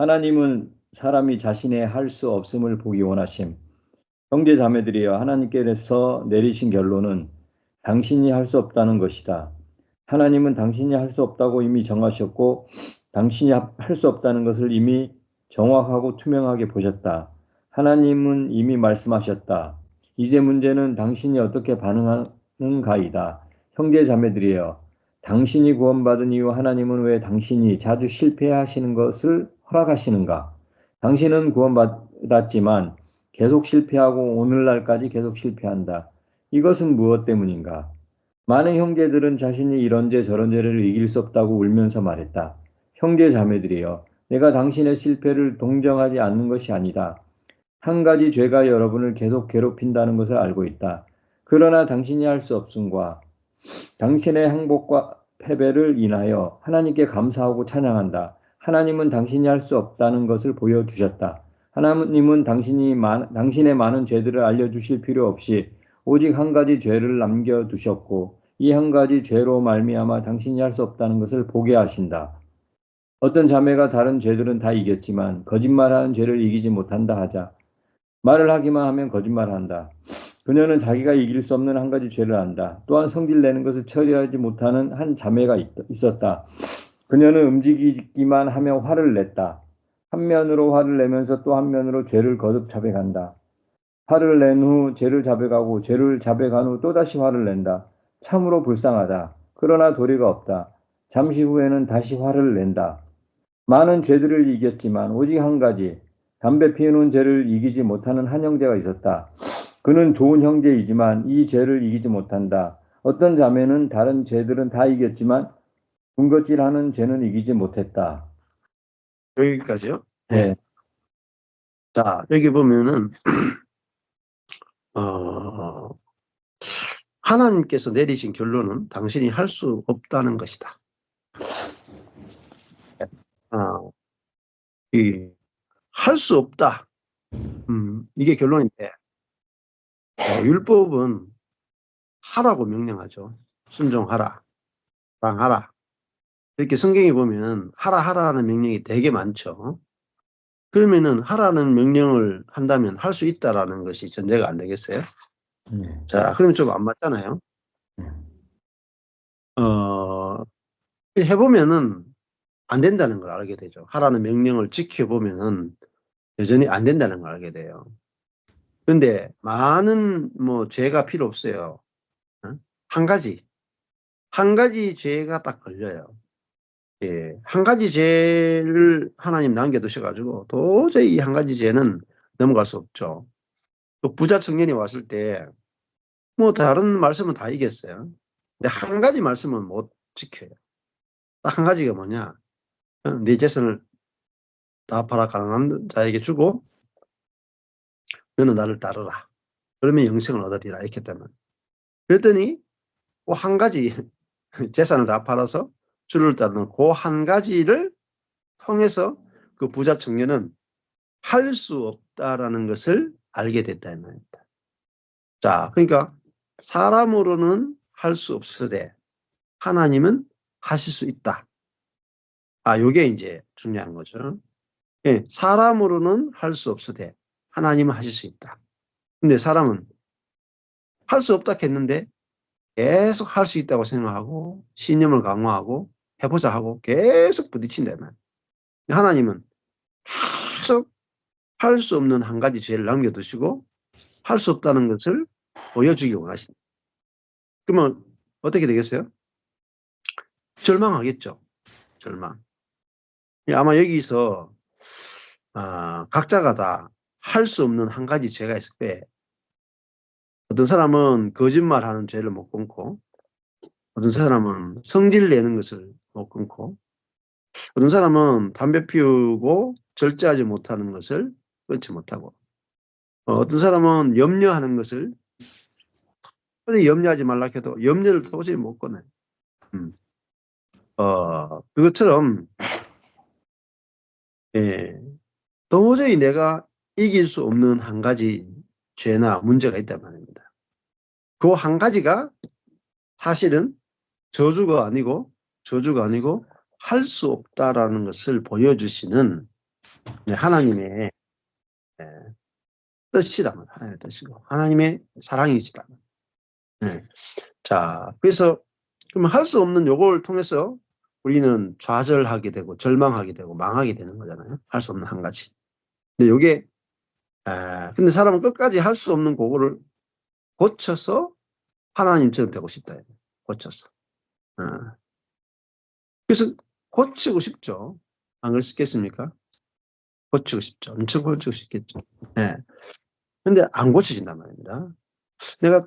하나님은 사람이 자신의 할 수 없음을 보기 원하심. 형제 자매들이여 하나님께서 내리신 결론은 당신이 할 수 없다는 것이다. 하나님은 당신이 할 수 없다고 이미 정하셨고 당신이 할 수 없다는 것을 이미 정확하고 투명하게 보셨다. 하나님은 이미 말씀하셨다. 이제 문제는 당신이 어떻게 반응하는가이다. 형제 자매들이여 당신이 구원받은 이후 하나님은 왜 당신이 자주 실패하시는 것을 허락하시는가? 당신은 구원받았지만 계속 실패하고 오늘날까지 계속 실패한다. 이것은 무엇 때문인가? 많은 형제들은 자신이 이런 죄 저런 죄를 이길 수 없다고 울면서 말했다. 형제 자매들이여, 내가 당신의 실패를 동정하지 않는 것이 아니다. 한 가지 죄가 여러분을 계속 괴롭힌다는 것을 알고 있다. 그러나 당신이 할 수 없음과 당신의 행복과 패배를 인하여 하나님께 감사하고 찬양한다. 하나님은 당신이 할 수 없다는 것을 보여주셨다. 하나님은 당신이 많, 당신의 많은 죄들을 알려주실 필요 없이 오직 한 가지 죄를 남겨두셨고 이 한 가지 죄로 말미암아 당신이 할 수 없다는 것을 보게 하신다. 어떤 자매가 다른 죄들은 다 이겼지만 거짓말하는 죄를 이기지 못한다 하자. 말을 하기만 하면 거짓말한다. 그녀는 자기가 이길 수 없는 한 가지 죄를 안다. 또한 성질 내는 것을 처리하지 못하는 한 자매가 있었다. 그녀는 움직이기만 하며 화를 냈다. 한 면으로 화를 내면서 또 한 면으로 죄를 거듭 자백한다. 화를 낸 후 죄를 자백하고 죄를 자백한 후 또다시 화를 낸다. 참으로 불쌍하다. 그러나 도리가 없다. 잠시 후에는 다시 화를 낸다. 많은 죄들을 이겼지만 오직 한 가지 담배 피우는 죄를 이기지 못하는 한 형제가 있었다. 그는 좋은 형제이지만 이 죄를 이기지 못한다. 어떤 자매는 다른 죄들은 다 이겼지만 군것질하는 죄는 이기지 못했다. 여기까지요? 네. 자, 여기 보면은, 어, 하나님께서 내리신 결론은 당신이 할 수 없다는 것이다. 어, 이, 할수 없다. 음, 이게 결론인데, 어, 율법은 하라고 명령하죠. 순종하라. 사랑하라. 이렇게 성경에 보면 하라 하라는 명령이 되게 많죠. 그러면은 하라는 명령을 한다면 할 수 있다라는 것이 전제가 안 되겠어요? 네. 자, 그럼 좀 안 맞잖아요. 네. 어, 해보면은 안 된다는 걸 알게 되죠. 하라는 명령을 지켜보면은 여전히 안 된다는 걸 알게 돼요. 근데 많은 뭐 죄가 필요 없어요. 어? 한 가지. 한 가지 죄가 딱 걸려요. 예, 한 가지 죄를 하나님 남겨두셔가지고 도저히 이 한 가지 죄는 넘어갈 수 없죠. 또 부자 청년이 왔을 때 뭐 다른 말씀은 다 이겼어요. 근데 한 가지 말씀은 못 지켜요. 딱 한 가지가 뭐냐? 어, 네 재산을 다 팔아 가난한 자에게 주고 너는 나를 따르라. 그러면 영생을 얻으리라 이렇게 때문. 그랬더니 그한 가지 재산을 다 팔아서 주를 따르는 그 한 가지를 통해서 그 부자 청년은 할 수 없다라는 것을 알게 됐다는 말입니다. 자, 그러니까 사람으로는 할 수 없으되 하나님은 하실 수 있다. 아, 요게 이제 중요한 거죠. 예, 사람으로는 할 수 없으되 하나님은 하실 수 있다. 근데 사람은 할 수 없다 했는데 계속 할 수 있다고 생각하고 신념을 강화하고 해보자 하고 계속 부딪힌다면 하나님은 계속 할 수 없는 한 가지 죄를 남겨두시고 할 수 없다는 것을 보여주기 원하신다. 그러면 어떻게 되겠어요? 절망하겠죠. 절망. 아마 여기서 아, 각자가 다 할 수 없는 한 가지 죄가 있을 때 어떤 사람은 거짓말하는 죄를 못 끊고 어떤 사람은 성질 내는 것을 못 끊고 어떤 사람은 담배 피우고 절제하지 못하는 것을 끊지 못하고 어, 어떤 사람은 염려하는 것을 도저히 염려하지 말라 해도 염려를 도저히 못 끊어요. 음. 어, 그것처럼 예, 도저히 내가 이길 수 없는 한 가지 죄나 문제가 있단 말입니다. 그 한 가지가 사실은 저주가 아니고 저주가 아니고 할 수 없다라는 것을 보여주시는 네, 하나님의 예, 뜻이다. 하나님의 뜻이고 하나님의 사랑이시다. 네. 자, 그래서 그러면 할수 없는 요걸 통해서 우리는 좌절하게 되고 절망하게 되고 망하게 되는 거잖아요. 할 수 없는 한 가지. 근데 요게 에, 근데 사람은 끝까지 할 수 없는 그거를 고쳐서 하나님처럼 되고 싶다. 고쳐서. 어. 그래서 고치고 싶죠. 안 그렇겠습니까? 고치고 싶죠. 엄청 고치고 싶겠죠. 예. 근데 안 고쳐진단 말입니다. 내가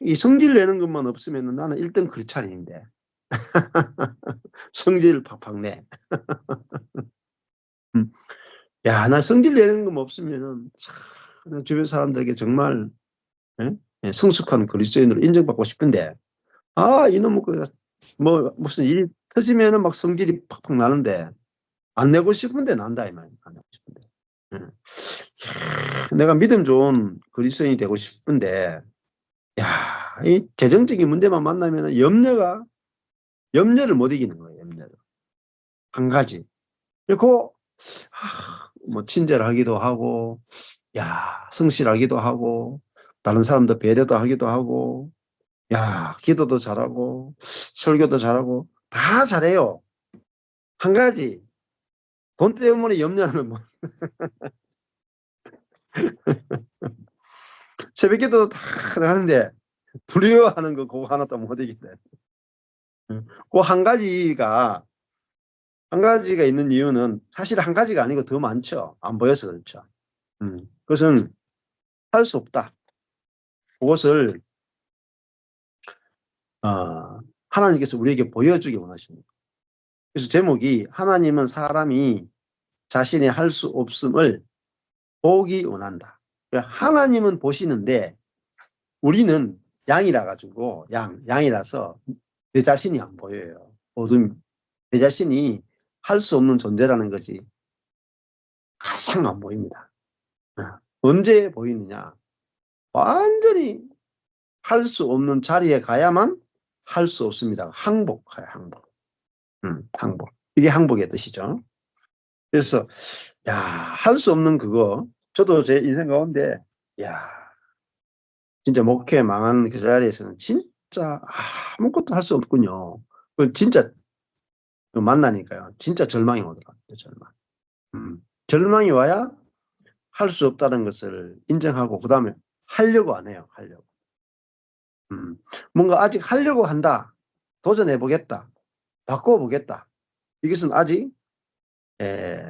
이 성질 내는 것만 없으면 나는 1등 크리스찬인데. 성질을 팍팍 내. 음. 야, 나 성질 내는 것만 없으면은 참, 나 주변 사람들에게 정말 예? 예, 성숙한 그리스도인으로 인정받고 싶은데, 아, 이놈의 그, 뭐, 무슨 일이 터지면은 막 성질이 팍팍 나는데, 안 내고 싶은데 난다, 이 말이야. 안 내고 싶은데. 예. 야, 내가 믿음 좋은 그리스도인이 되고 싶은데, 야, 이 재정적인 문제만 만나면 염려가, 염려를 못 이기는 거예요, 염려를. 한 가지. 그리고, 아, 뭐, 친절하기도 하고, 야, 성실하기도 하고, 다른 사람도 배려도 하기도 하고, 야, 기도도 잘하고, 설교도 잘하고, 다 잘해요. 한 가지, 돈 때문에 염려하는 뭐. 새벽 기도도 다 하는데, 두려워하는 거 그거 하나도 못 이긴다. 그한 가지가, 한 가지가 있는 이유는 사실 한 가지가 아니고 더 많죠. 안 보여서 그렇죠. 음, 그것은 할 수 없다. 그것을 어, 하나님께서 우리에게 보여주기 원하십니다. 그래서 제목이 하나님은 사람이 자신이 할 수 없음을 보기 원한다. 그러니까 하나님은 보시는데 우리는 양이라 가지고 양 양이라서 내 자신이 안 보여요. 어둠 내 자신이 할 수 없는 존재라는 것이 가장 안 보입니다. 어, 언제 보이느냐? 완전히 할 수 없는 자리에 가야만 할 수 없습니다. 항복하여 항복. 음, 항복. 이게 항복의 뜻이죠. 그래서 야, 할 수 없는 그거 저도 제 인생 가운데 야, 진짜 목회 망한 그 자리에서는 진짜 아무것도 할 수 없군요. 그 진짜 만나니까요. 진짜 절망이 오더라고요. 절망. 음, 절망이 와야 할 수 없다는 것을 인정하고 그 다음에 하려고 안 해요. 하려고. 음, 뭔가 아직 하려고 한다. 도전해 보겠다. 바꿔 보겠다. 이것은 아직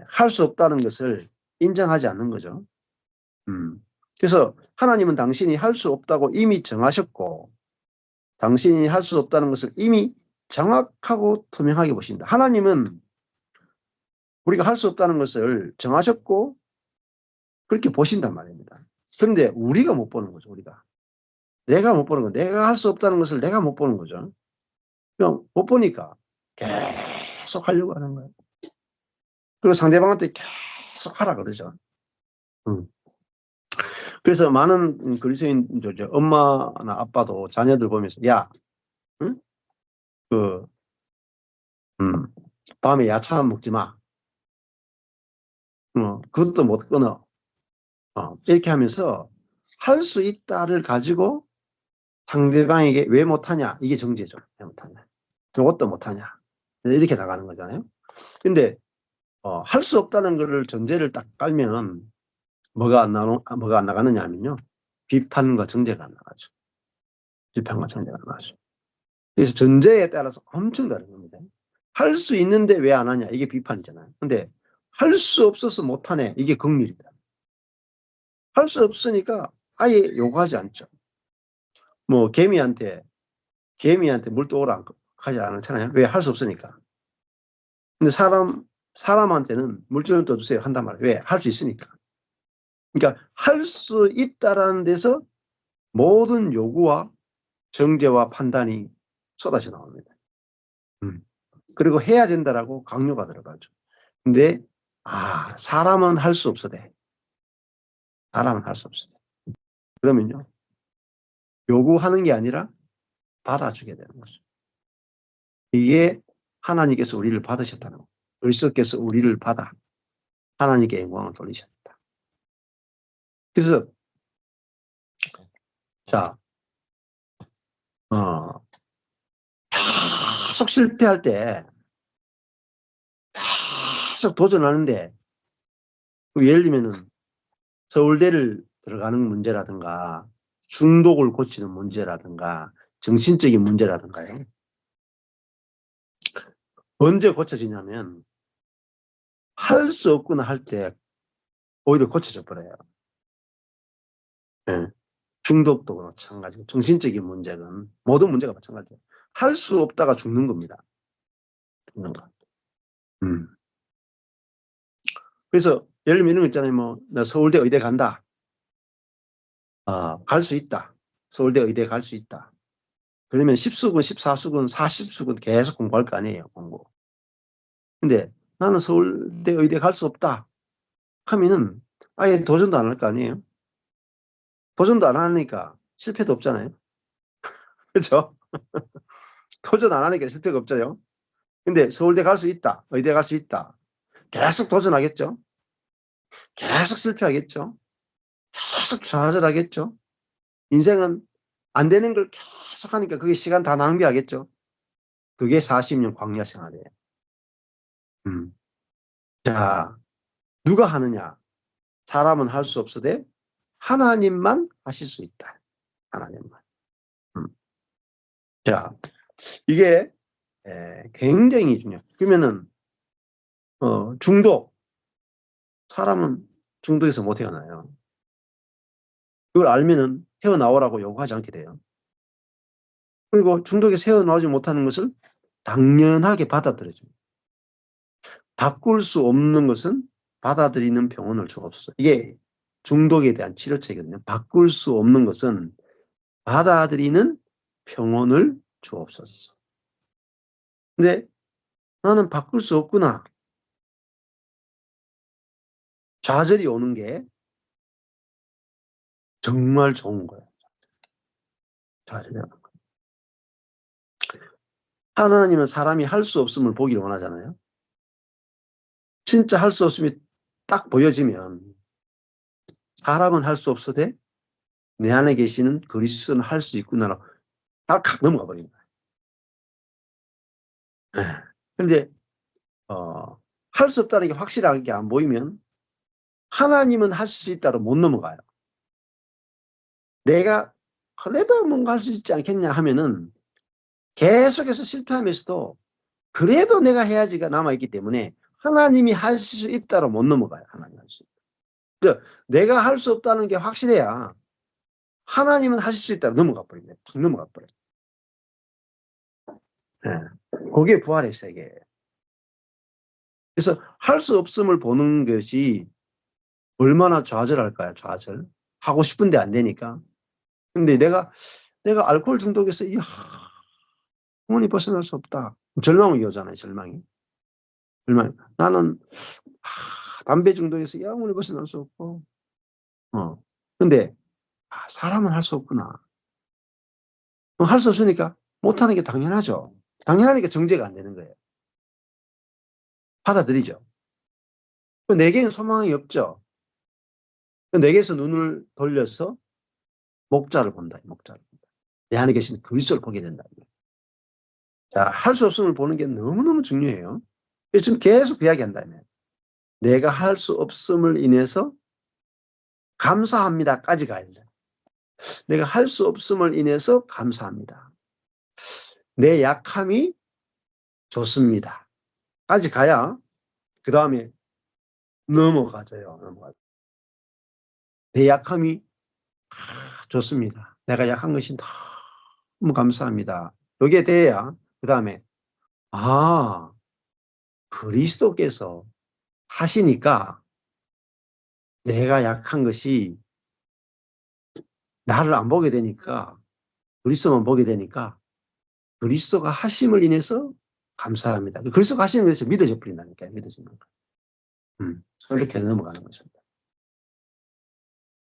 할 수 없다는 것을 인정하지 않는 거죠. 음, 그래서 하나님은 당신이 할 수 없다고 이미 정하셨고 당신이 할 수 없다는 것을 이미 정확하고 투명하게 보신다. 하나님은 우리가 할 수 없다는 것을 정하셨고 그렇게 보신단 말입니다. 그런데 우리가 못 보는 거죠. 우리가. 내가 못 보는 거. 내가 할 수 없다는 것을 내가 못 보는 거죠. 그냥 못 보니까 계속 하려고 하는 거예요. 그리고 상대방한테 계속 하라 그러죠. 음. 그래서 많은 그리스도인 엄마나 아빠도 자녀들 보면서 야, 응? 그 음, 밤에 야채 먹지 마. 어, 그것도 못 끊어. 어, 이렇게 하면서 할 수 있다를 가지고 상대방에게 왜 못하냐 이게 정제죠. 왜 못하냐. 저것도 못하냐. 이렇게 나가는 거잖아요. 근데 어, 할 수 없다는 것을 전제를 딱 깔면 뭐가 안 나노, 뭐가 안 나가느냐 하면요. 비판과 정제가 안 나가죠. 비판과 정제가 안 나가죠. 그래서 전제에 따라서 엄청 다른 겁니다. 할 수 있는데 왜 안 하냐 이게 비판이잖아요. 근데 할 수 없어서 못하네 이게 긍밀이다. 할 수 없으니까 아예 요구하지 않죠. 뭐 개미한테 개미한테 물 떠오라 하지 않잖아요. 왜 할 수 없으니까. 근데 사람 사람한테는 물좀 떠주세요 한단 말이에요. 왜? 할 수 있으니까. 그러니까 할 수 있다라는 데서 모든 요구와 정죄와 판단이 쏟아져 나옵니다. 음. 그리고 해야 된다라고 강요가 들어가죠. 근데 아 사람은 할 수 없어대. 사람은 할 수 없어대. 그러면요 요구하는 게 아니라 받아주게 되는 거죠. 이게 하나님께서 우리를 받으셨다는 거. 그리스도께서 우리를 받아 하나님께 영광을 돌리셨다. 그래서 자, 어, 계속 실패할 때 계속 도전하는데 그 예를 들면은 서울대를 들어가는 문제라든가 중독을 고치는 문제라든가 정신적인 문제라든가요. 언제 고쳐지냐면 할 수 없구나 할 때 오히려 고쳐져 버려요. 예. 중독도 마찬가지고 정신적인 문제는 모든 문제가 마찬가지예요. 할 수 없다가 죽는 겁니다. 죽는 거. 음. 그래서 예를 들면 거 있잖아요. 뭐, 나 서울대 의대 간다. 아, 갈수 있다. 서울대 의대 갈 수 있다. 그러면 10수군, 14수군, 40수군 계속 공부할 거 아니에요. 공부. 근데 나는 서울대 의대 갈 수 없다. 하면은 아예 도전도 안 할 거 아니에요. 도전도 안 하니까 실패도 없잖아요. 그렇죠? 도전 안 하니까 실패가 없잖아요. 근데 서울대 갈 수 있다. 의대 갈 수 있다. 계속 도전하겠죠. 계속 실패하겠죠. 계속 좌절하겠죠. 인생은 안 되는 걸 계속 하니까 그게 시간 다 낭비하겠죠. 그게 40년 광야 생활이에요. 음. 자, 누가 하느냐? 사람은 할 수 없으되 하나님만 하실 수 있다. 하나님만. 음. 자, 이게 에, 굉장히 중요해요. 그러면은 어, 중독. 사람은 중독에서 못 헤어나요. 그걸 알면은 헤어나오라고 요구하지 않게 돼요. 그리고 중독에서 헤어나오지 못하는 것을 당연하게 받아들여줘. 바꿀 수 없는 것은 받아들이는 병원을 주옵소서. 이게 중독에 대한 치료책이거든요. 바꿀 수 없는 것은 받아들이는 병원을 주옵소서. 근데 나는 바꿀 수 없구나. 좌절이 오는 게 정말 좋은 거예요. 거. 하나님은 사람이 할 수 없음을 보기를 원하잖아요. 진짜 할 수 없음이 딱 보여지면 사람은 할 수 없어도 내 안에 계시는 그리스도는 할 수 있구나라고 딱칵 넘어가 버린 거예요. 근데 어, 할 수 없다는 게 확실하게 안 보이면 하나님은 할수 있다로 못 넘어가요. 내가 그래도 뭔가 할 수 있지 않겠냐 하면은 계속해서 실패하면서도 그래도 내가 해야지가 남아있기 때문에 하나님이 할 수 있다로 못 넘어가요. 하나님 할 수. 그러니까 내가 할 수 없다는 게 확실해야 하나님은 하실 수 있다로 넘어가 버립니다. 팍 넘어가 버려요. 네. 그게 부활의 세계예요. 그래서 할 수 없음을 보는 것이 얼마나 좌절할까요? 좌절. 하고 싶은데 안 되니까. 근데 내가 내가 알코올 중독에서 이야 영원히 벗어날 수 없다. 절망이 오잖아요. 절망이. 절망. 나는 아, 담배 중독에서 영원히 벗어날 수 없고. 어. 근데 아, 사람은 할 수 없구나. 할수 없으니까 못하는 게 당연하죠. 당연하니까 정제가 안 되는 거예요. 받아들이죠. 내게는 소망이 없죠. 내게서 눈을 돌려서 목자를 본다. 목자를 본다. 내 안에 계신 그리스도를 보게 된다. 자, 할 수 없음을 보는 게 너무너무 중요해요. 지금 계속 그 이야기 한다면 내가 할 수 없음을 인해서 감사합니다까지 가야 된다. 내가 할 수 없음을 인해서 감사합니다. 내 약함이 좋습니다. 까지 가야 그 다음에 넘어가져요. 넘어가. 내 약함이 아, 좋습니다. 내가 약한 것이 너무 감사합니다. 여기에 대해야 그 다음에 아 그리스도께서 하시니까 내가 약한 것이 나를 안 보게 되니까 그리스도만 보게 되니까 그리스도가 하심을 인해서 감사합니다. 그리스도가 하시는 것에서 믿어져 버린다니까요. 믿어지는 거. 음, 이렇게 넘어가는 것입니다.